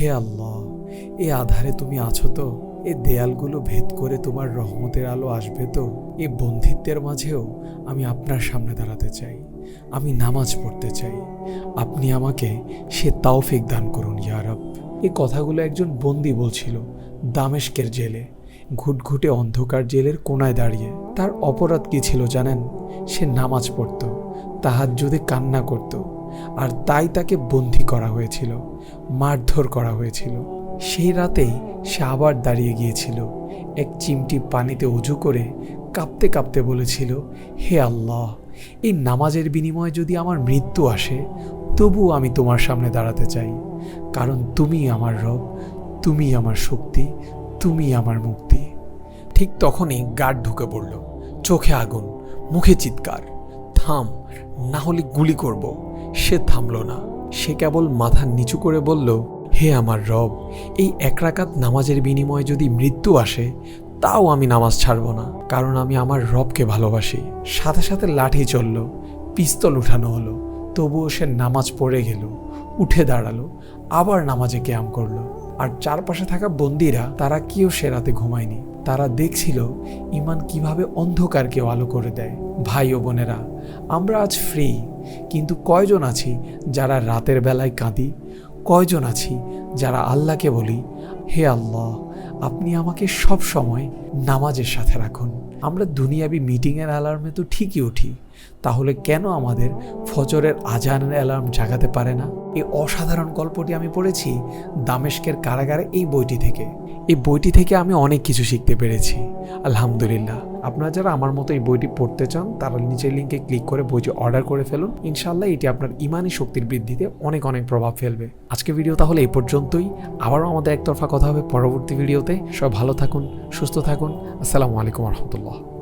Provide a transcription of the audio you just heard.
হে আল্লাহ, এ আধারে তুমি আছো তো? এ দেয়ালগুলো ভেদ করে তোমার রহমতের আলো আসবে তো? এ বন্ধিত্বের মাঝেও আমি আপনার সামনে দাঁড়াতে চাই। আমি নামাজ পড়তে চাই। আপনি আমাকে সে তাওফিক দান করুন ইয়ারব এ কথাগুলো একজন বন্দি বলছিল দামেস্কের জেলে। ঘুটঘুটে অন্ধকার জেলের কোনায় দাঁড়িয়ে। তার অপরাধ কি ছিল জানেন? সে নামাজ পড়ত তাহার যদি কান্না করত। আর তাই তাকে বন্দি করা হয়েছিল, মারধর করা হয়েছিল। সেই রাতেই সে আবার দাঁড়িয়ে গিয়েছিল, এক চিমটি পানিতে উজু করে কাঁপতে কাঁপতে বলেছিল, হে আল্লাহ, এই নামাজের বিনিময়ে যদি আমার মৃত্যু আসে, তবুও আমি তোমার সামনে দাঁড়াতে চাই। কারণ তুমি আমার রব, তুমি আমার শক্তি, তুমি আমার মুক্তি। ঠিক তখনই গার্ড ঢুকে পড়ল। চোখে আগুন, মুখে চিৎকার। থাম, না হলে গুলি করব। সে থামল না। সে কেবল মাথা নিচু করে বলল, হে আমার রব, এই এক রাকাত নামাজের বিনিময়ে যদি মৃত্যু আসে, তাও আমি নামাজ ছাড়ব না, কারণ আমি আমার রবকে ভালোবাসি। সাথে সাথে লাঠি চলল, পিস্তল উঠানো হলো, তবুও সে নামাজ পড়ে গেল, উঠে দাঁড়াল, আবার নামাজে ক্যাম করল। আর চারপাশে থাকা বন্দিরা, তারা কেউ সে রাতে ঘুমায়নি। তারা দেখছিল ইমান কীভাবে অন্ধকারকেও আলো করে দেয়। ভাই ও বোনেরা, আমরা আজ ফ্রি কিন্তু কয়জন আছি যারা রাতের বেলায় কাঁদি? কয়জন আছি যারা আল্লাহকে বলি, হে আল্লাহ, আপনি আমাকে সব সময় নামাজের সাথে রাখুন। আমরা দুনিয়াবি মিটিংয়ের অ্যালার্মে তো ঠিকই উঠি। তাহলে কেন আমাদের ফজরের আজানের অ্যালার্ম জাগাতে পারে না? এই অসাধারণ গল্পটি আমি পড়েছি দামেস্কের কারাগারে এই বইটি থেকে। এই বইটি থেকে আমি অনেক কিছু শিখতে পেরেছি। আলহামদুলিল্লাহ। আপনারা যারা আমার মতো এই বইটি পড়তে চান, তারা নিচের লিঙ্কে ক্লিক করে বইটি অর্ডার করে ফেলুন। ইনশাল্লাহ এটি আপনার ইমানি শক্তির বৃদ্ধিতে অনেক অনেক প্রভাব ফেলবে। আজকে ভিডিও তাহলে এই পর্যন্তই। আবারও আমাদের একতরফা কথা হবে পরবর্তী ভিডিওতে সব ভালো থাকুন, সুস্থ থাকুন। আসসালামু আলাইকুম রহমতুল্লাহ।